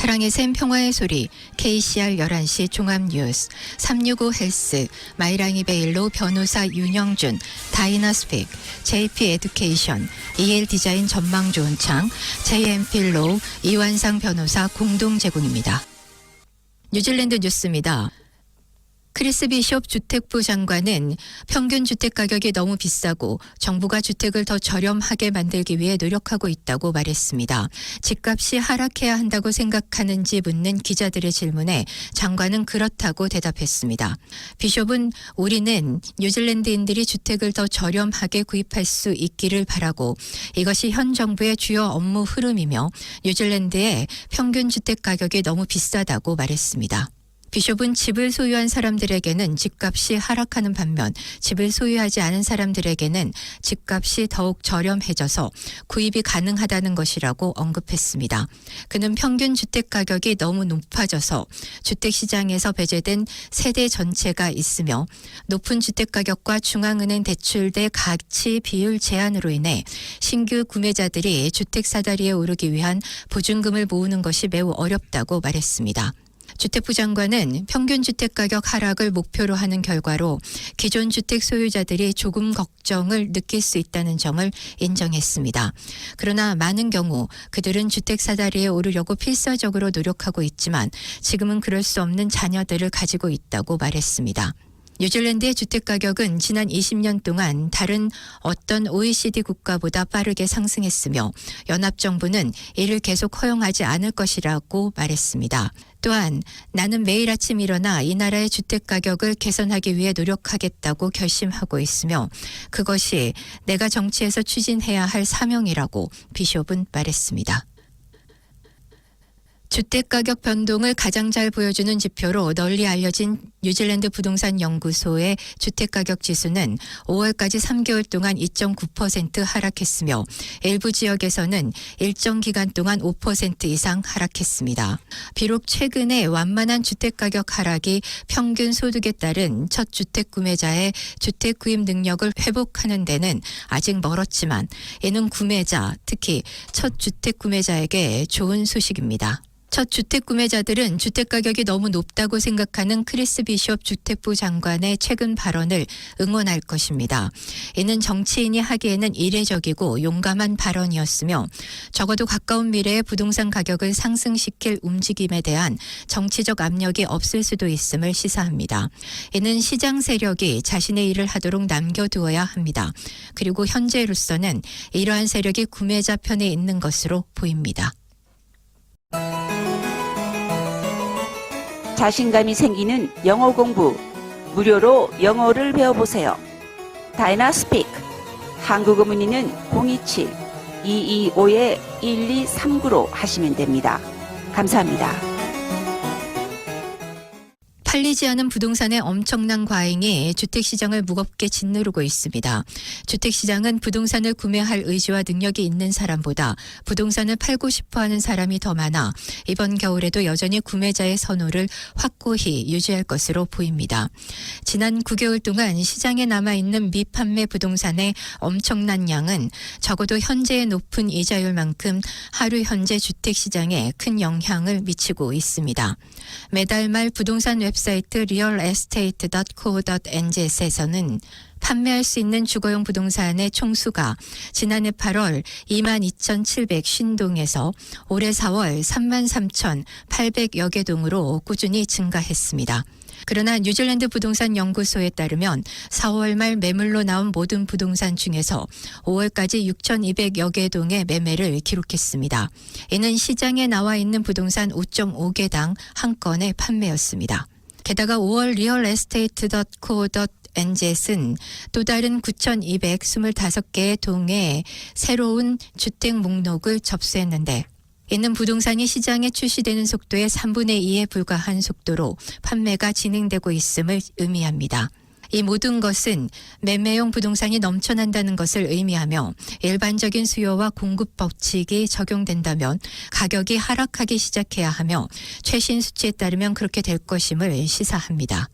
사랑의 샘 평화의 소리 KCR 11시 종합뉴스 365 헬스 마이랑이 베일로 변호사 윤영준 다이나스픽 JP 에듀케이션 EL 디자인 전망 좋은 창 JMP 로우 이완상 변호사 공동 제공입니다. 뉴질랜드 뉴스입니다. 크리스 비숍 주택부 장관은 평균 주택 가격이 너무 비싸고 정부가 주택을 더 저렴하게 만들기 위해 노력하고 있다고 말했습니다. 집값이 하락해야 한다고 생각하는지 묻는 기자들의 질문에 장관은 그렇다고 대답했습니다. 비숍은 우리는 뉴질랜드인들이 주택을 더 저렴하게 구입할 수 있기를 바라고 이것이 현 정부의 주요 업무 흐름이며 뉴질랜드의 평균 주택 가격이 너무 비싸다고 말했습니다. 비숍은 집을 소유한 사람들에게는 집값이 하락하는 반면 집을 소유하지 않은 사람들에게는 집값이 더욱 저렴해져서 구입이 가능하다는 것이라고 언급했습니다. 그는 평균 주택 가격이 너무 높아져서 주택 시장에서 배제된 세대 전체가 있으며 높은 주택 가격과 중앙은행 대출대 가치 비율 제한으로 인해 신규 구매자들이 주택 사다리에 오르기 위한 보증금을 모으는 것이 매우 어렵다고 말했습니다. 주택부 장관은 평균 주택 가격 하락을 목표로 하는 결과로 기존 주택 소유자들이 조금 걱정을 느낄 수 있다는 점을 인정했습니다. 그러나 많은 경우 그들은 주택 사다리에 오르려고 필사적으로 노력하고 있지만 지금은 그럴 수 없는 자녀들을 가지고 있다고 말했습니다. 뉴질랜드의 주택 가격은 지난 20년 동안 다른 어떤 OECD 국가보다 빠르게 상승했으며 연합정부는 이를 계속 허용하지 않을 것이라고 말했습니다. 또한 나는 매일 아침 일어나 이 나라의 주택 가격을 개선하기 위해 노력하겠다고 결심하고 있으며 그것이 내가 정치에서 추진해야 할 사명이라고 비숍은 말했습니다. 주택 가격 변동을 가장 잘 보여주는 지표로 널리 알려진 뉴질랜드 부동산 연구소의 주택 가격 지수는 5월까지 3개월 동안 2.9% 하락했으며 일부 지역에서는 일정 기간 동안 5% 이상 하락했습니다. 비록 최근에 완만한 주택 가격 하락이 평균 소득에 따른 첫 주택 구매자의 주택 구입 능력을 회복하는 데는 아직 멀었지만 이는 구매자, 특히 첫 주택 구매자에게 좋은 소식입니다. 첫 주택 구매자들은 주택 가격이 너무 높다고 생각하는 크리스 비숍 주택부 장관의 최근 발언을 응원할 것입니다. 이는 정치인이 하기에는 이례적이고 용감한 발언이었으며 적어도 가까운 미래에 부동산 가격을 상승시킬 움직임에 대한 정치적 압력이 없을 수도 있음을 시사합니다. 이는 시장 세력이 자신의 일을 하도록 남겨두어야 합니다. 그리고 현재로서는 이러한 세력이 구매자 편에 있는 것으로 보입니다. 자신감이 생기는 영어 공부 무료로 영어를 배워보세요. 다이나스픽 한국어 문의는 027-225-1239로 하시면 됩니다. 감사합니다. 팔리지 않은 부동산의 엄청난 과잉이 주택시장을 무겁게 짓누르고 있습니다. 주택시장은 부동산을 구매할 의지와 능력이 있는 사람보다 부동산을 팔고 싶어 하는 사람이 더 많아 이번 겨울에도 여전히 구매자의 선호를 확고히 유지할 것으로 보입니다. 지난 9개월 동안 시장에 남아있는 미판매 부동산의 엄청난 양은 적어도 현재의 높은 이자율만큼 하루 현재 주택시장에 큰 영향을 미치고 있습니다. 매달 말 부동산 웹 사이트 realestate.co.nz에서는 판매할 수 있는 주거용 부동산의 총수가 지난해 8월 22,750동에서 올해 4월 33,800여 개 동으로 꾸준히 증가했습니다. 그러나 뉴질랜드 부동산 연구소에 따르면 4월 말 매물로 나온 모든 부동산 중에서 5월까지 6,200여 개 동의 매매를 기록했습니다. 이는 시장에 나와 있는 부동산 5.5개당 한 건의 판매였습니다. 게다가 5월 realestate.co. NZ은 또 다른 9,225개의 동의 새로운 주택 목록을 접수했는데 이는 부동산이 시장에 출시되는 속도의 3분의 2에 불과한 속도로 판매가 진행되고 있음을 의미합니다. 이 모든 것은 매매용 부동산이 넘쳐난다는 것을 의미하며 일반적인 수요와 공급 법칙이 적용된다면 가격이 하락하기 시작해야 하며 최신 수치에 따르면 그렇게 될 것임을 시사합니다.